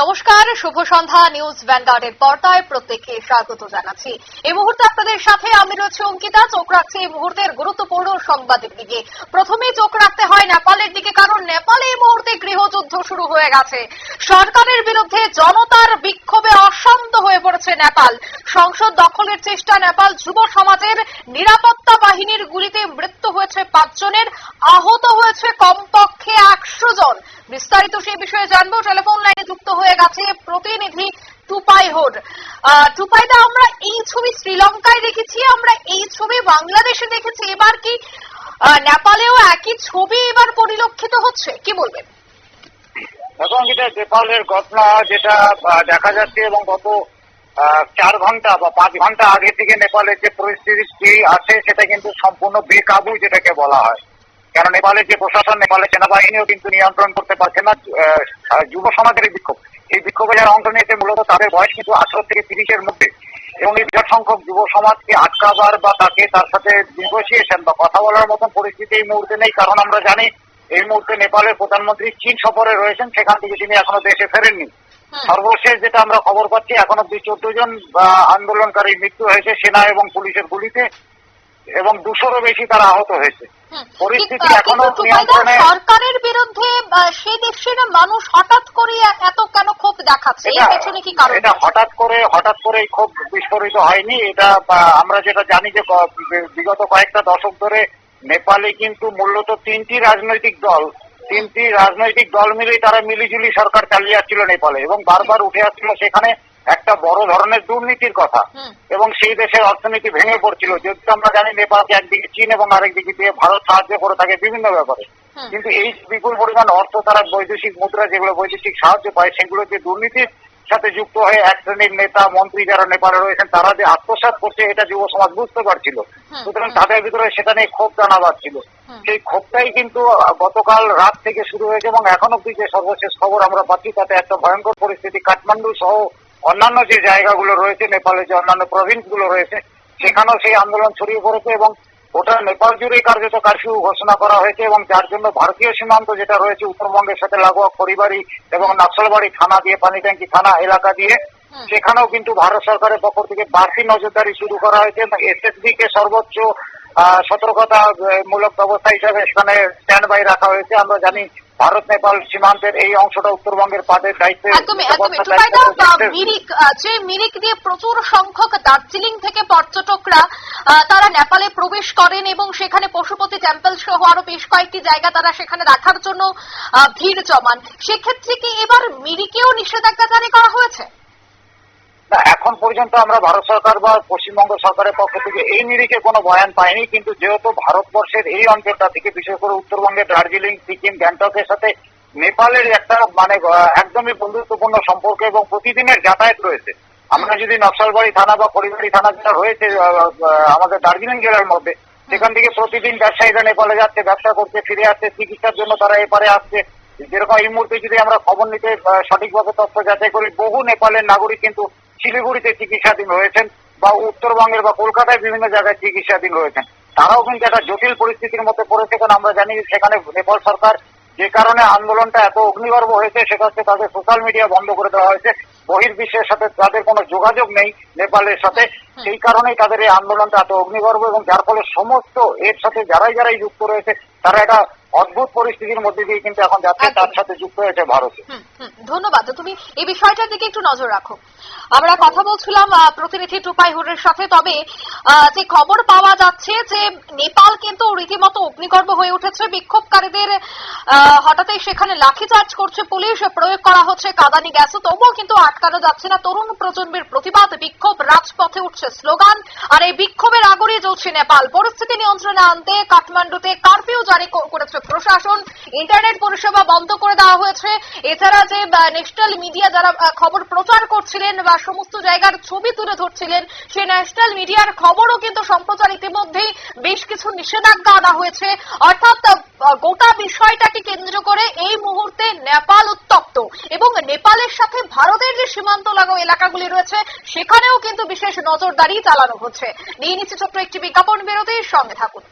নমস্কার, শুভ সন্ধ্যা, নিউজ ভ্যানগার্ডের পর্দায় প্রত্যেককে স্বাগত জানাচ্ছি। এই মুহূর্তে আপনাদের সাথে আমি রয়েছে অঙ্কিতা, চোখ রাখছি এই মুহূর্তের গুরুত্বপূর্ণ সংবাদের দিকে। প্রথমে চোখ রাখতে হয় নেপালের দিকে, কারণ নেপালে এই মুহূর্তে গৃহযুদ্ধ শুরু হয়ে গেছে। সরকারের বিরুদ্ধে জনতার বিক্ষোভে অশান্ত হয়ে পড়েছে নেপাল। সংসদ দখলের চেষ্টা, নেপাল যুব সমাজের নিরাপত্তা বাহিনীর গুলিতে মৃত্যু হয়েছে পাঁচজনের, আহত হয়েছে কমপক্ষে একশো জন। বিস্তারিত সেই বিষয়ে জানব। টেলিফোন লাইনে যুক্ত হয়ে গেছে প্রতিনিধি টুপাই হোড। টুপাইদা, আমরা এই ছবি শ্রীলঙ্কায় দেখেছি, আমরা এই ছবি বাংলাদেশে দেখেছি। এবার কি নেপালেও একই ছবি এবার পরিলক্ষিত হচ্ছে? কি বলবেন? এখন যেটা নেপালের ঘটনা, যেটা দেখা যাচ্ছে এবং গত চার ঘণ্টা বা পাঁচ ঘণ্টা আগে থেকে নেপালের যে পরিস্থিতি আছে, সেটা কিন্তু সম্পূর্ণ বেকাবু, যেটাকে বলা হয়। কারণ নেপালের যে প্রশাসন নেপালের সেনাবাহিনীও কিন্তু নিয়ন্ত্রণ করতে পারছে না যুব সমাজের এই বিক্ষোভ। এই বিক্ষোভে যারা অংশ নিয়েছে মূলত তাদের বয়স কিন্তু আঠারো থেকে তিরিশের মধ্যে। এবং এই বিরাট সংখ্যক যুব সমাজকে আটকাবার বা তাকে তার সাথে নেগোসিয়েশন বা কথা বলার মতন পরিস্থিতি এই মুহূর্তে নেই। কারণ আমরা জানি এই মুহূর্তে নেপালের প্রধানমন্ত্রী চীন সফরে রয়েছেন সেখান থেকে তিনি এখনও দেশে ফেরেননি। সর্বশেষ যেটা আমরা খবর পাচ্ছি এখনও অব্দি চোদ্দ জন আন্দোলনকারী মৃত্যু হয়েছে সেনা এবং পুলিশের গুলিতে। এবং দুশোরও বেশি তারা আহত হয়েছে। পরিস্থিতি এখনও নিয়ন্ত্রণে- সরকারের বিরুদ্ধে সেই দেশের মানুষ হঠাৎ করে এত কেন ক্ষোভ দেখাচ্ছে? এর এটা পেছনে কি কারণ? এটা হঠাৎ করে হঠাৎ করে খুব বিস্ফোরিত হয়নি। এটা আমরা যেটা জানি যে বিগত কয়েকটা দশক ধরে নেপালে কিন্তু মূলত তিনটি রাজনৈতিক দল তিনটি রাজনৈতিক দল মিলেই তারা মিলিজুলি সরকার চালিয়ে যাচ্ছিল নেপালে এবং বারবার উঠে আসছিল সেখানে। একটা বড় ধরনের দুর্নীতির কথা। এবং সেই দেশের অর্থনীতি ভেঙে পড়ছিল। যেহেতু আমরা জানি নেপালকে একদিকে চীন এবং আরেকদিকে দিয়ে ভারত সাহায্য করে থাকে বিভিন্ন ব্যাপারে। কিন্তু এই বিপুল পরিমাণ অর্থ তারা বৈদেশিক মুদ্রা যেগুলো বৈদেশিক সাহায্য পায় সেগুলো যে দুর্নীতির সাথে যুক্ত হয়ে এক শ্রেণির নেতা মন্ত্রী যারা নেপালে রয়েছেন তারা যে আত্মসাৎ করছে এটা যুব সমাজ বুঝতে পারছিল। সুতরাং তাদের ভিতরে সেটা নিয়ে ক্ষোভ জানা পাচ্ছিল সেই ক্ষোভটাই কিন্তু গতকাল রাত থেকে শুরু হয়েছে এবং এখন অব্দি যে সর্বশেষ খবর আমরা পাচ্ছি তাতে একটা ভয়ঙ্কর পরিস্থিতি। কাঠমান্ডু সহ অন্যান্য যে জায়গাগুলো রয়েছে নেপালের যে অন্যান্য প্রভিন্সগুলো রয়েছে সেখানেও সেই আন্দোলন ছড়িয়ে পড়েছে এবং ওটা নেপাল জুড়েই কার্যত কারফিউ ঘোষণা করা হয়েছে এবং যার জন্য ভারতীয় সীমান্ত যেটা রয়েছে উত্তরবঙ্গের সাথে লাগোয়া খড়িবাড়ি এবং নকশালবাড়ি থানা দিয়ে পানিট্যাঙ্কি থানা এলাকা দিয়ে সেখানেও কিন্তু ভারত সরকারের পক্ষ থেকে বাড়তি নজরদারি শুরু করা হয়েছে এবং এসএসবি কে সর্বোচ্চ সতর্কতা মূলক ব্যবস্থা হিসাবে সেখানে স্ট্যান্ড বাই রাখা হয়েছে। আমরা জানি ভারত নেপাল সীমান্তের এই অংশটা উত্তরবঙ্গের পাদের দায়িত্বে। মিরিক যে মিরিক দিয়ে প্রচুর সংখ্যক দার্জিলিং থেকে পর্যটকরা তারা নেপালে প্রবেশ করেন এবং সেখানে পশুপতি টেম্পল সহ আরও বেশ কয়েকটি জায়গা তারা সেখানে রাখার জন্য ভিড় জমান। সেক্ষেত্রে কি এবার মিরিকেও নিষেধাজ্ঞা জারি করা হয়েছে? না, এখন পর্যন্ত আমরা ভারত সরকার বা পশ্চিমবঙ্গ সরকারের পক্ষ থেকে এই নিরিখে কোনো বয়ান পাইনি কিন্তু যেহেতু ভারতবর্ষের এই অঞ্চলটা থেকে বিশেষ করে উত্তরবঙ্গের দার্জিলিং সিকিম গ্যাংটকের সাথে নেপালের একটা মানে একদমই বন্ধুত্বপূর্ণ সম্পর্ক এবং প্রতিদিনের যাতায়াত রয়েছে। আমরা যদি নকশালবাড়ি থানা বা পরিবাড়ি থানা যেটা রয়েছে আমাদের দার্জিলিং জেলার মধ্যে সেখান থেকে প্রতিদিন ব্যবসায়ীরা নেপালে যাচ্ছে ব্যবসা করতে ফিরে আসছে চিকিৎসার জন্য তারা এপারে আসছে। যেরকম এই মুহূর্তে যদি আমরা খবর নিতে সঠিকভাবে তথ্য যাচাই করি বহু নেপালের নাগরিক কিন্তু শিলিগুড়িতে চিকিৎসাধীন রয়েছেন বা উত্তরবঙ্গের বা কলকাতায় বিভিন্ন জায়গায় চিকিৎসাধীন রয়েছেন। তারাও কিন্তু একটা জটিল পরিস্থিতির মধ্যে পড়েছে কারণ আমরা জানি সেখানে নেপাল সরকার যে কারণে আন্দোলনটা এত অগ্নিগর্ভ হয়েছে সেটা হচ্ছে তাদের সোশ্যাল মিডিয়া বন্ধ করে দেওয়া হয়েছে। বহির্বিশ্বের সাথে তাদের কোনো যোগাযোগ নেই নেপালের সাথে। সেই কারণেই তাদের এই আন্দোলনটা এত অগ্নিগর্ভ এবং যার ফলে সমস্ত এর সাথে যারাই যারাই যুক্ত রয়েছে তারা একটা অদ্ভুত পরিস্থিতির মধ্যে দিয়ে কিন্তু এখন যাচ্ছে তার সাথে যুক্ত হয়েছে ভারতে। ধন্যবাদ। তুমি এই বিষয়টার দিকে একটু নজর রাখো। আমরা কথা বলছিলাম প্রতিনিধি টুপাই হুরের সাথে তবে যে খবর পাওয়া যাচ্ছে যে নেপাল কিন্তু রীতিমতো অগ্নিগর্ভ হয়ে উঠেছে। বিক্ষোভকারীদের হঠাৎই সেখানে লাঠিচার্জ করছে পুলিশ প্রয়োগ করা হচ্ছে কাদানি গ্যাসও তবুও কিন্তু আটকানো যাচ্ছে না। তরুণ প্রজন্মের প্রতিবাদ বিক্ষোভ রাজপথে উঠছে স্লোগান আর এই বিক্ষোভের আগরে চলছে নেপাল। পরিস্থিতি নিয়ন্ত্রণে আনতে কাঠমান্ডুতে কারফিউ জারি করেছে প্রশাসন, ইন্টারনেট পরিষেবা বন্ধ করে দেওয়া হয়েছে। এছাড়া যে ন্যাশনাল মিডিয়া যারা খবর প্রচার করছিলেন বা সমস্ত জায়গার ছবি তুলে ধরছিলেন সেই ন্যাশনাল মিডিয়ার খবরও কিন্তু সম্প্রচার ইতিমধ্যেই বেশ কিছু নিষেধাজ্ঞা আনা হয়েছে। অর্থাৎ গোটা বিষয়টাকে কেন্দ্র করে এই মুহূর্তে নেপাল উত্তপ্ত এবং নেপালের সাথে ভারতের যে সীমান্ত লাগো এলাকাগুলি রয়েছে, সেখানেও কিন্তু বিশেষ নজরদারি চালানো হচ্ছে। নিয়ে নিচ্ছে ছোট্ট একটি বিজ্ঞাপন বিরতির, সঙ্গে থাকুন।